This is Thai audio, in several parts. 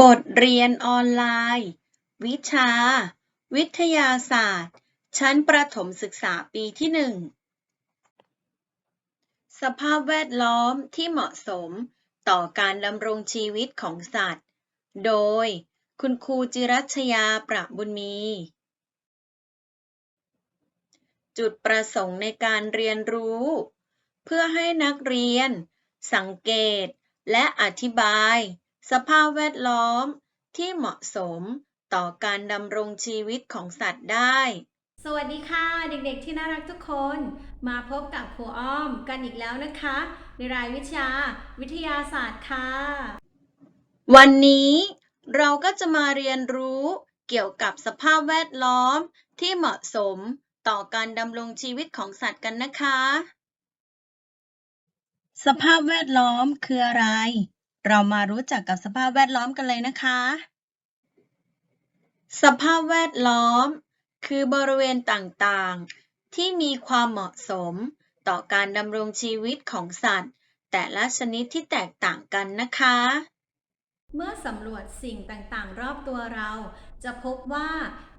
บทเรียนออนไลน์ วิชา วิทยาศาสตร์ ชั้นประถมศึกษาปีที่หนึ่งสภาพแวดล้อมที่เหมาะสมต่อการดำรงชีวิตของสัตว์ โดยคุณครูจิรัชยาประบุญมี จุดประสงค์ในการเรียนรู้ เพื่อให้นักเรียน สังเกตและอธิบาย สภาพแวดล้อมที่เหมาะสมต่อการดำรงชีวิตของสัตว์ได้ สวัสดีค่ะ เด็กๆที่น่ารักทุกคน มาพบกับครูอ้อมกันอีกแล้วนะคะ ในรายวิชา วิทยาศาสตร์ค่ะ วันนี้เราก็จะมาเรียนรู้เกี่ยวกับสภาพแวดล้อมที่เหมาะสมต่อการดำรงชีวิตของสัตว์กันนะคะ สภาพแวดล้อมคืออะไร เรามารู้จักกับสภาพแวดล้อมกันเลยนะคะ สภาพแวดล้อม คือบริเวณต่างๆ ที่มีความเหมาะสม ต่อการดำรงชีวิตของสัตว์ แต่ละชนิดที่แตกต่างกันนะคะ เมื่อสำรวจสิ่งต่างๆ รอบตัวเรา จะพบว่า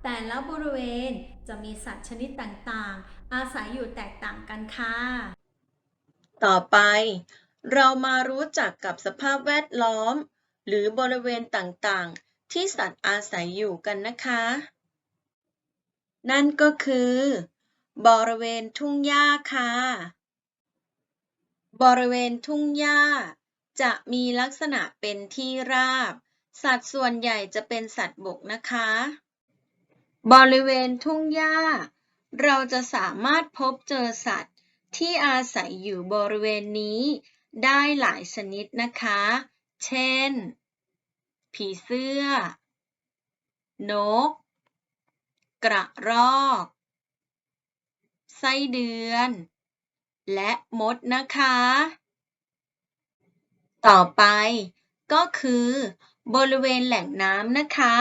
แต่ละบริเวณจะมีสัตว์ชนิดต่างๆ อาศัยอยู่แตกต่างกันค่ะ ต่อไป เรามารู้จักกับสภาพแวดล้อม หรือบริเวณต่างๆ ที่สัตว์อาศัยอยู่กันนะคะ นั่นก็คือ บริเวณทุ่งหญ้าค่ะ บริเวณทุ่งหญ้า จะมีลักษณะเป็นที่ราบ สัตว์ส่วนใหญ่จะเป็นสัตว์บกนะคะ บริเวณทุ่งหญ้า เราจะสามารถพบเจอสัตว์ที่อาศัยอยู่บริเวณนี้ ได้หลายชนิดนะคะ เช่น ผีเสื้อ นก กระรอก ไส้เดือน และมดนะคะ ต่อไปก็คือบริเวณแหล่งน้ำนะคะ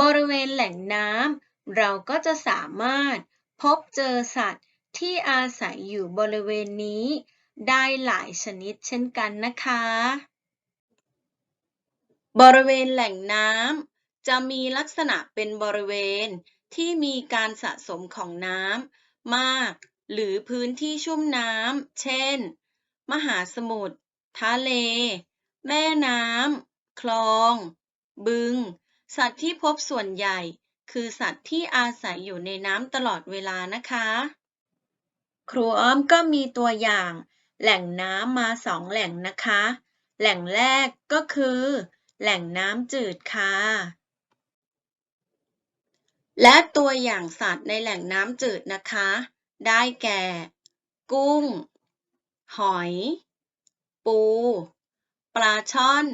บริเวณแหล่งน้ำเราก็จะสามารถพบเจอสัตว์ที่อาศัยอยู่บริเวณนี้ ได้หลายชนิดเช่นกันนะคะ บริเวณแหล่งน้ำจะมีลักษณะเป็นบริเวณที่มีการสะสมของน้ำมาก หรือพื้นที่ชุ่มน้ำเช่น มหาสมุทร ทะเล แม่น้ำ คลอง บึง สัตว์ที่พบส่วนใหญ่คือสัตว์ที่อาศัยอยู่ในน้ำตลอดเวลานะคะ ครูอ้อมก็มีตัวอย่าง แหล่งน้ำมาสองแหล่งนะคะ แหล่งแรกก็คือ แหล่งน้ำจืดค่ะ และตัวอย่างสัตว์ในแหล่งน้ำจืดนะคะ ได้แก่ กุ้ง หอย ปู ปลาช่อน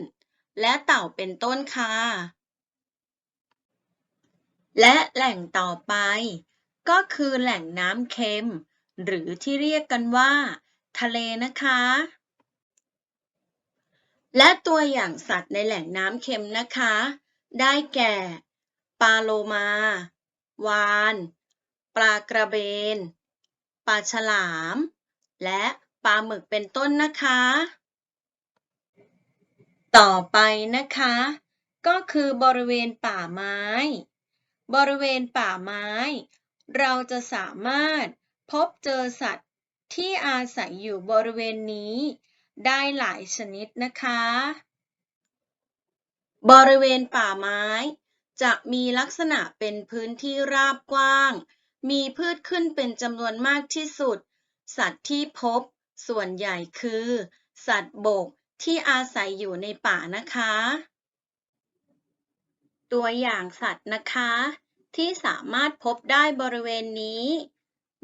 และเต่าเป็นต้นค่ะ และแหล่งต่อไป ก็คือแหล่งน้ำเค็ม หรือที่เรียกกันว่า ทะเลนะคะ และตัวอย่างสัตว์ในแหล่งน้ำเค็มนะคะ ได้แก่ ปลาโลมา วาน ปลากระเบน ปลาฉลาม และปลาหมึกเป็นต้นนะคะ ต่อไปนะคะ ก็คือบริเวณป่าไม้ บริเวณป่าไม้ เราจะสามารถพบเจอสัตว์ ที่อาศัยอยู่บริเวณนี้ ได้หลายชนิดนะคะ บริเวณป่าไม้ จะมีลักษณะเป็นพื้นที่ราบกว้าง มีพืชขึ้นเป็นจำนวนมากที่สุด สัตว์ที่พบส่วนใหญ่คือ สัตว์บกที่อาศัยอยู่ในป่านะคะ ตัวอย่างสัตว์นะคะ ที่สามารถพบได้บริเวณนี้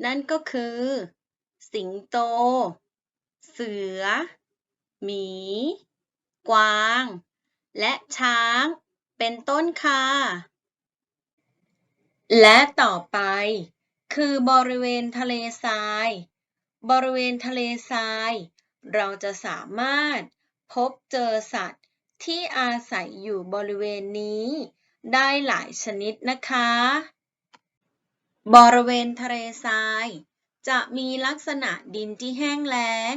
นั่นก็คือ สิงโต เสือ หมี กวาง และช้าง เป็นต้นค่ะ และต่อไป คือบริเวณทะเลทราย บริเวณทะเลทราย เราจะสามารถพบเจอสัตว์ที่อาศัยอยู่บริเวณนี้ ได้หลายชนิดนะคะ บริเวณทะเลทราย จะมีลักษณะดินที่แห้งแล้ง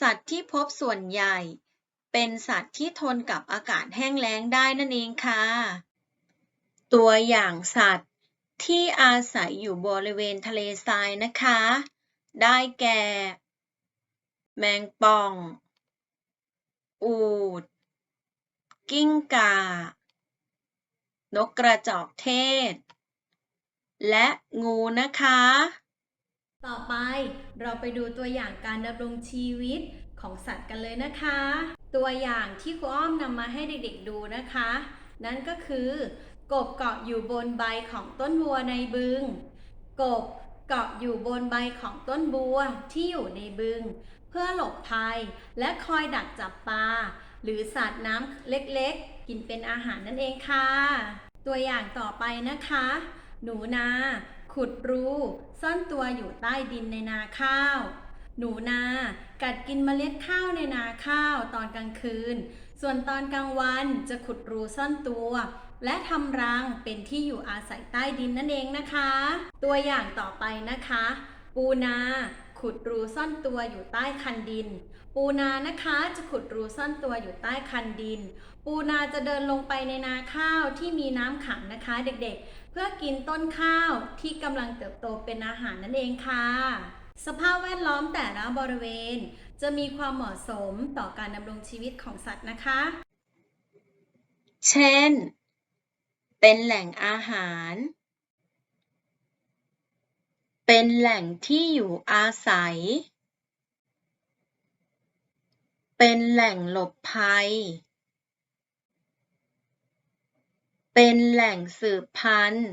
สัตว์ที่พบส่วนใหญ่ เป็นสัตว์ที่ทนกับอากาศแห้งแล้งได้นั่นเองค่ะ ตัวอย่างสัตว์ที่อาศัยอยู่บริเวณทะเลทรายนะคะ ได้แก่ แมงป่อง อูฐกิ้งก่า นกกระจอกเทศ และงูนะคะ ต่อไปเราไปดูตัวอย่างการดำรงชีวิตของสัตว์กันเลยนะคะ ตัวอย่างที่ครูอ้อมนำมาให้เด็กๆดูนะคะ นั่นก็คือกบเกาะอยู่บนใบของต้นบัวในบึง กบเกาะอยู่บนใบของต้นบัวที่อยู่ในบึง เพื่อหลบภัยและคอยดักจับปลาหรือสัตว์น้ำเล็กๆ กินเป็นอาหารนั่นเองค่ะ ตัวอย่างต่อไปนะคะ หนูนา ขุดรู ซ่อนตัวอยู่ใต้ดินในนาข้าว หนูนา กัดกินเมล็ดข้าวในนาข้าวตอนกลางคืน ส่วนตอนกลางวันจะขุดรูซ่อนตัว และทำรังเป็นที่อยู่อาศัยใต้ดินนั่นเองนะคะ ตัวอย่างต่อไปนะคะ ปูนาขุดรูซ่อนตัวอยู่ใต้คันดิน ปูนานะคะจะขุดรูซ่อนตัวอยู่ใต้คันดิน ปูนาจะเดินลงไปในนาข้าวที่มีน้ำขังนะคะ เด็กๆ พื่อกินต้นข้าวที่กำลังเติบโตเป็นอาหารนั่นเองค่ะ สภาพแวดล้อมแต่ละบริเวณ จะมีความเหมาะสมต่อการดำรงชีวิตของสัตว์นะคะ เช่น เป็นแหล่งอาหาร เป็นแหล่งที่อยู่อาศัย เป็นแหล่งหลบภัย เป็นแหล่งสืบพันธุ์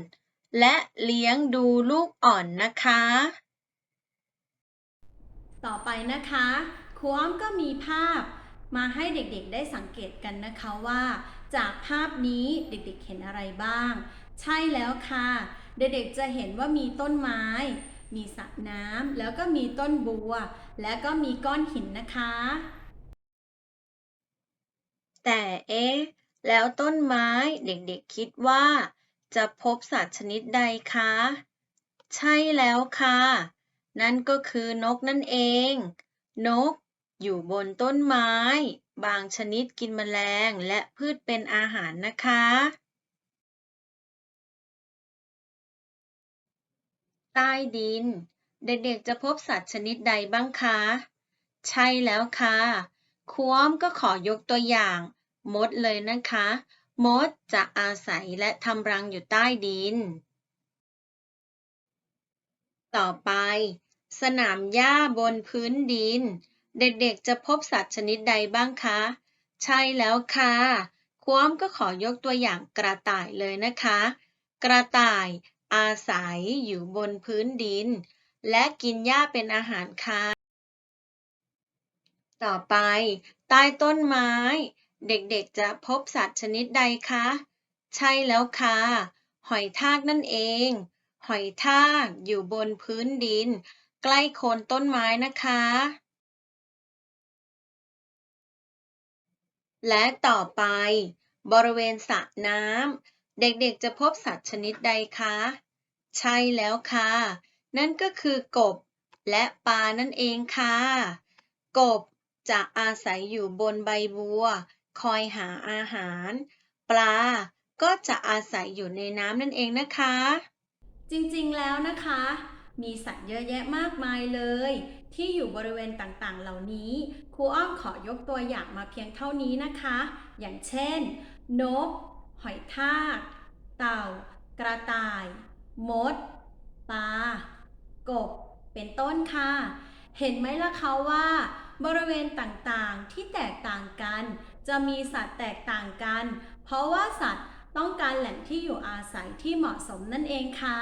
และเลี้ยงดูลูกอ่อนนะคะ ต่อไปนะคะครูอ้อมก็มีภาพมาให้เด็กๆได้สังเกตกันนะคะว่า จากภาพนี้เด็กๆเห็นอะไรบ้าง ใช่แล้วค่ะ เด็กๆจะเห็นว่ามีต้นไม้ มีสระน้ำแล้วก็มีต้นบัว และก็มีก้อนหินนะคะ แต่เอ๊ะ แล้วต้นไม้เด็กๆคิดว่า จะพบสัตว์ชนิดใดคะ ใช่แล้วค่ะ นั่นก็คือนกนั่นเอง นกอยู่บนต้นไม้ บางชนิดกินแมลงและพืชเป็นอาหารนะคะ ใต้ดิน เด็กๆจะพบสัตว์ชนิดใดบ้างคะ ใช่แล้วค่ะครูอ้อมก็ขอยกตัวอย่าง มดเลยนะคะ มดจะอาศัยและทำรังอยู่ใต้ดิน ต่อไป สนามหญ้าบนพื้นดิน เด็กๆจะพบสัตว์ชนิดใดบ้างคะ ใช่แล้วค่ะครูอ้อมก็ขอยกตัวอย่างกระต่ายเลยนะคะ กระต่ายอาศัยอยู่บนพื้นดิน และกินหญ้าเป็นอาหารค่ะ ต่อไป ใต้ต้นไม้ เด็กๆจะพบสัตว์ชนิดใดคะ ใช่แล้วค่ะ หอยทากนั่นเอง หอยทากอยู่บนพื้นดิน ใกล้โคนต้นไม้นะคะ และต่อไป บริเวณสระน้ำเด็กๆจะพบสัตว์ชนิดใดคะ ใช่แล้วค่ะ นั่นก็คือกบและปลานั่นเองค่ะ กบจะอาศัยอยู่บนใบบัว คอยหาอาหาร ปลาก็จะอาศัยอยู่ในน้ำนั่นเองนะคะ จริงๆแล้วนะคะ มีสัตว์เยอะแยะมากมายเลย ที่อยู่บริเวณต่างๆ เหล่านี้ครูอ้อมขอยกตัวอย่างมาเพียงเท่านี้นะคะ อย่างเช่น นก หอยทากเต่า กระต่าย มด ปลา กบ เป็นต้นค่ะ เห็นไหมล่ะคะว่า บริเวณต่างๆที่แตกต่างกัน จะมีสัตว์แตกต่างกัน เพราะว่าสัตว์ต้องการแหล่งที่อยู่อาศัยที่เหมาะสมนั่นเองค่ะ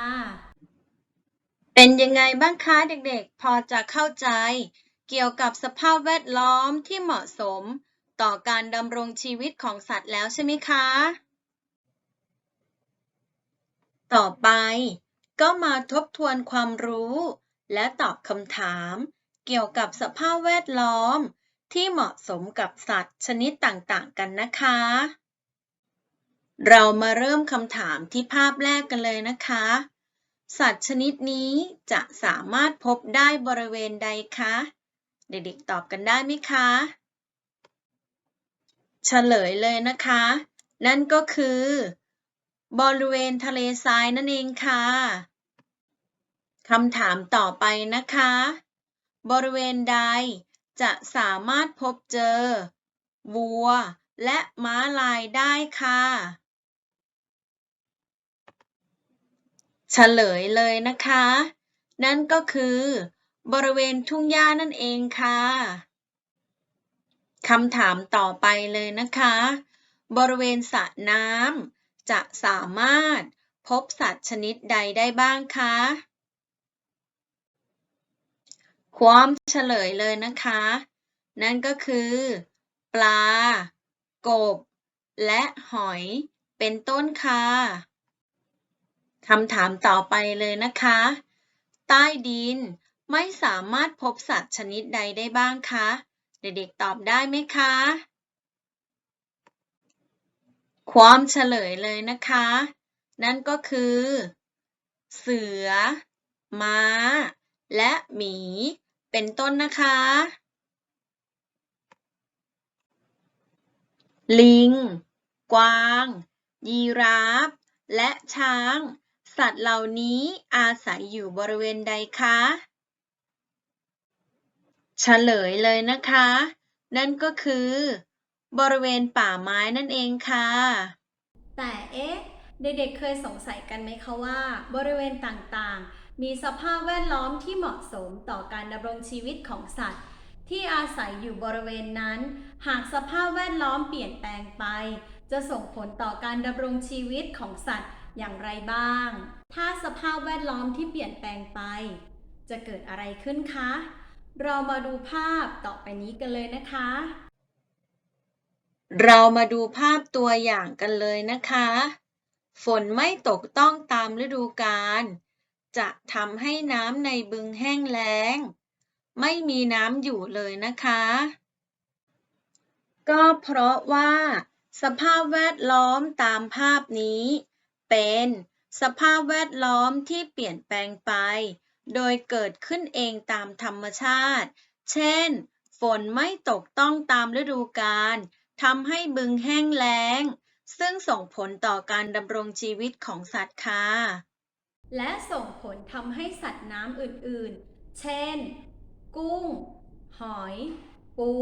เป็นยังไงบ้างคะเด็กๆ พอจะเข้าใจ เกี่ยวกับสภาพแวดล้อมที่เหมาะสม ต่อการดำรงชีวิตของสัตว์แล้วใช่ไหมคะ ต่อไปก็มาทบทวนความรู้ และตอบคำถาม เกี่ยวกับสภาพแวดล้อม ที่เหมาะสมกับสัตว์ชนิดต่างๆ กันนะคะ เรามาเริ่มคำถามที่ภาพแรกกันเลยนะคะ สัตว์ชนิดนี้จะสามารถพบได้บริเวณใดคะ เด็กๆตอบกันได้ไหมคะเฉลยเลยนะคะ นั่นก็คือ บริเวณทะเลทรายนั่นเองค่ะคำถามต่อไปนะคะ บริเวณใด จะสามารถพบเจอ วัว และม้าลายได้ค่ะ เฉลยเลยนะคะ นั่นก็คือ บริเวณทุ่งหญ้านั่นเองค่ะคำถามต่อไปเลยนะคะ บริเวณสระน้ำจะสามารถพบสัตว์ชนิดใดได้บ้างคะ ความเฉลยเลยนะคะ นั่นก็คือ ปลา กบ และหอยเป็นต้นค่ะคำถามต่อไปเลยนะคะ ใต้ดินไม่สามารถพบสัตว์ชนิดใดได้บ้างคะ เด็กๆตอบได้ไหมคะ ความเฉลยเลยนะคะ นั่นก็คือ เสือ ม้า และหมี เป็นต้นนะคะ ลิง กวาง ยีราฟ และช้าง สัตว์เหล่านี้อาศัยอยู่บริเวณใดคะเฉลยเลยนะคะ นั่นก็คือ บริเวณป่าไม้นั่นเองค่ะ แต่เอ๊ะ เด็กๆเคยสงสัยกันไหมคะว่า บริเวณต่างๆ มีสภาพแวดล้อมที่เหมาะสมต่อการดำรงชีวิตของสัตว์ ที่อาศัยอยู่บริเวณนั้น หากสภาพแวดล้อมเปลี่ยนแปลงไป จะส่งผลต่อการดำรงชีวิตของสัตว์อย่างไรบ้าง ถ้าสภาพแวดล้อมที่เปลี่ยนแปลงไป จะเกิดอะไรขึ้นคะ เรามาดูภาพต่อไปนี้กันเลยนะคะ เรามาดูภาพตัวอย่างกันเลยนะคะ ฝนไม่ตกต้องตามฤดูกาล จะทำให้น้ำในบึงแห้งแล้ง ไม่มีน้ำอยู่เลยนะคะ ก็เพราะว่า สภาพแวดล้อมตามภาพนี้ เป็นสภาพแวดล้อมที่เปลี่ยนแปลงไป โดยเกิดขึ้นเองตามธรรมชาติ เช่น ฝนไม่ตกต้องตามฤดูกาลทำให้บึงแห้งแล้ง ซึ่งส่งผลต่อการดำรงชีวิตของสัตว์ค่ะ และส่งผลทำให้สัตว์น้ำอื่นๆ เช่น กุ้ง หอย ปู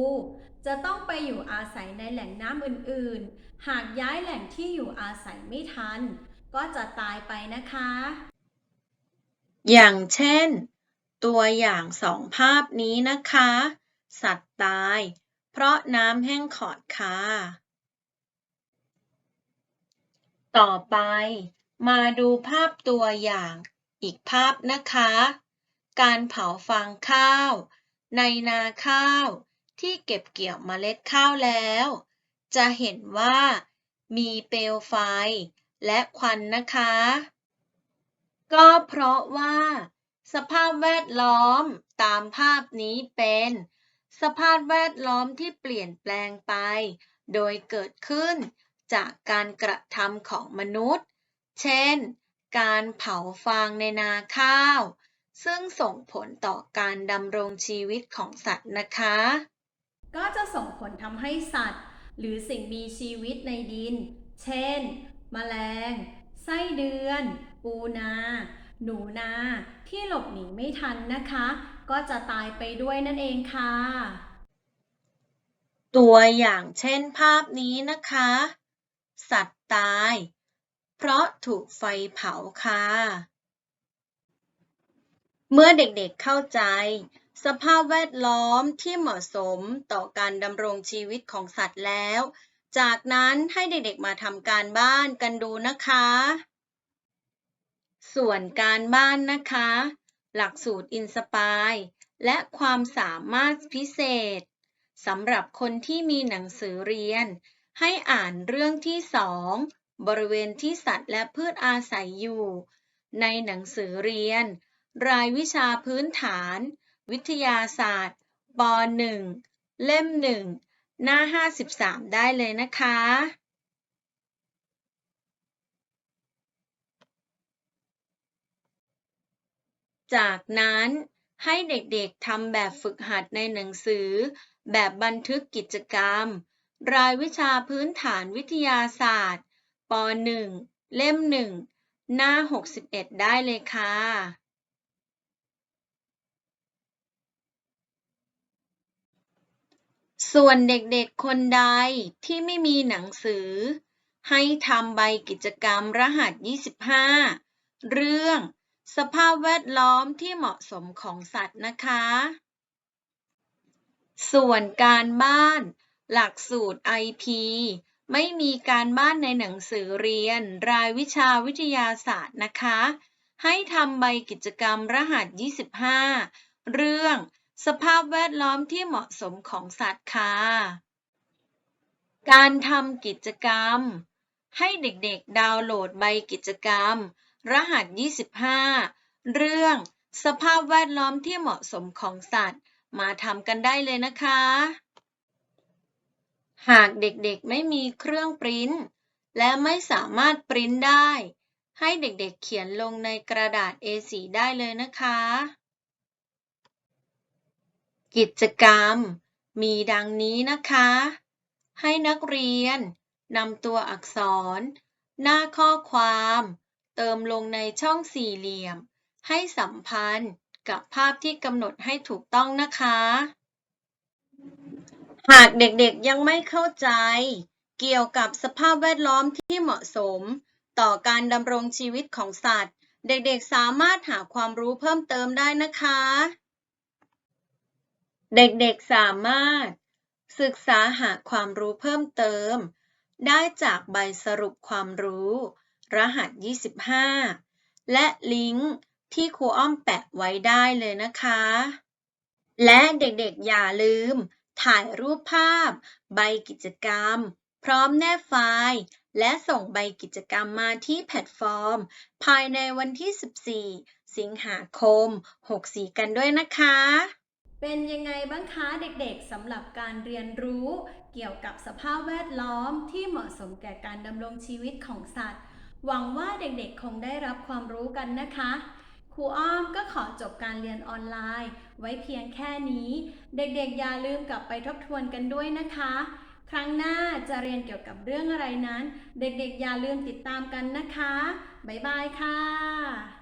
จะต้องไปอยู่อาศัยในแหล่งน้ำอื่นๆ หากย้ายแหล่งที่อยู่อาศัยไม่ทัน ก็จะตายไปนะคะ อย่างเช่น ตัวอย่างสองภาพนี้นะคะ สัตว์ตาย เพราะน้ำแห้งขอดค่ะ ต่อไป มาดูภาพตัวอย่างอีกภาพนะคะ การเผาฟางข้าว ในนาข้าวที่เก็บเกี่ยวเมล็ดข้าวแล้ว จะเห็นว่ามีเปลวไฟและควันนะคะ ก็เพราะว่า สภาพแวดล้อมตามภาพนี้เป็น สภาพแวดล้อมที่เปลี่ยนแปลงไป โดยเกิดขึ้นจากการกระทำของมนุษย์ เช่น การเผาฟางในนาข้าว ซึ่งส่งผลต่อการดำรงชีวิตของสัตว์นะคะ ก็จะส่งผลทำให้สัตว์ หรือสิ่งมีชีวิตในดิน เช่น แมลง ไส้เดือน ปูนา หนูนา ที่หลบหนีไม่ทันนะคะ ก็จะตายไปด้วยนั่นเองค่ะ ตัวอย่างเช่นภาพนี้นะคะ สัตว์ตาย เพราะถูกไฟเผาค่ะ เมื่อเด็กๆเข้าใจ สภาพแวดล้อมที่เหมาะสมต่อการดำรงชีวิตของสัตว์แล้ว จากนั้นให้เด็กๆมาทำการบ้านกันดูนะคะ ส่วนการบ้านนะคะ หลักสูตรอินสปายและความสามารถพิเศษสำหรับคนที่มีหนังสือเรียน ให้อ่านเรื่องที่สอง บริเวณที่สัตว์และพืชอาศัยอยู่ ในหนังสือเรียน รายวิชาพื้นฐาน วิทยาศาสตร์ป .1 เล่ม 1 หน้า 53 ได้เลยนะคะ จากนั้นให้เด็กๆทำแบบฝึกหัดในหนังสือ แบบบันทึกกิจกรรม รายวิชาพื้นฐานวิทยาศาสตร์ ป .1 เล่ม 1 หน้า 61 ได้เลยค่ะ ส่วนเด็กๆ คนใดที่ไม่มีหนังสือ ให้ทำใบกิจกรรมรหัส 25 เรื่อง สภาพแวดล้อมที่เหมาะสมของสัตว์นะคะ ส่วนการบ้าน หลักสูตร IP ไม่มีการบ้านในหนังสือเรียน รายวิชาวิทยาศาสตร์นะคะ ให้ทำใบกิจกรรมรหัส 25 เรื่อง สภาพแวดล้อมที่เหมาะสมของสัตว์ค่ะ การทำกิจกรรม ให้เด็กๆ ดาวน์โหลดใบกิจกรรม รหัส 25 เรื่อง สภาพแวดล้อมที่เหมาะสมของสัตว์ มาทำกันได้เลยนะคะ หากเด็กๆไม่มีเครื่องปริ้นและไม่สามารถปริ้นได้ ให้เด็กๆเขียนลงในกระดาษ A4 ได้เลยนะคะ กิจกรรม มีดังนี้นะคะ ให้นักเรียนนำตัวอักษร หน้าข้อความ เติมลงในช่องสี่เหลี่ยม ให้สัมพันธ์กับภาพที่กำหนดให้ถูกต้องนะคะ หากเด็กๆยังไม่เข้าใจ เกี่ยวกับสภาพแวดล้อมที่เหมาะสม ต่อการดำรงชีวิตของสัตว์ เด็กๆสามารถหาความรู้เพิ่มเติมได้นะคะ เด็กๆสามารถ ศึกษาหาความรู้เพิ่มเติม ได้จากใบสรุปความรู้ รหัส 25 และลิงก์ที่ครูอ้อมแปะไว้ได้เลยนะคะ และเด็กๆอย่าลืม ถ่ายรูปภาพ ใบกิจกรรม พร้อมแนบไฟล์ และส่งใบกิจกรรมมาที่แพลตฟอร์ม ภายในวันที่ 14 สิงหาคม 64 กันด้วยนะคะ เป็นยังไงบ้างคะเด็กๆสำหรับการเรียนรู้ เกี่ยวกับสภาพแวดล้อมที่เหมาะสมแก่การดำรงชีวิตของสัตว์ หวังว่าเด็กๆคงได้รับความรู้กันนะคะ รูอ้อมก็ขอจบการเรียนออนไลน์ ไว้เพียงแค่นี้ เด็กๆอย่าลืมกลับไปทบทวนกันด้วยนะคะ ครั้งหน้าจะเรียนเกี่ยวกับเรื่องอะไรนั้น เด็กๆอย่าลืมติดตามกันนะคะ บ๊ายบายค่ะ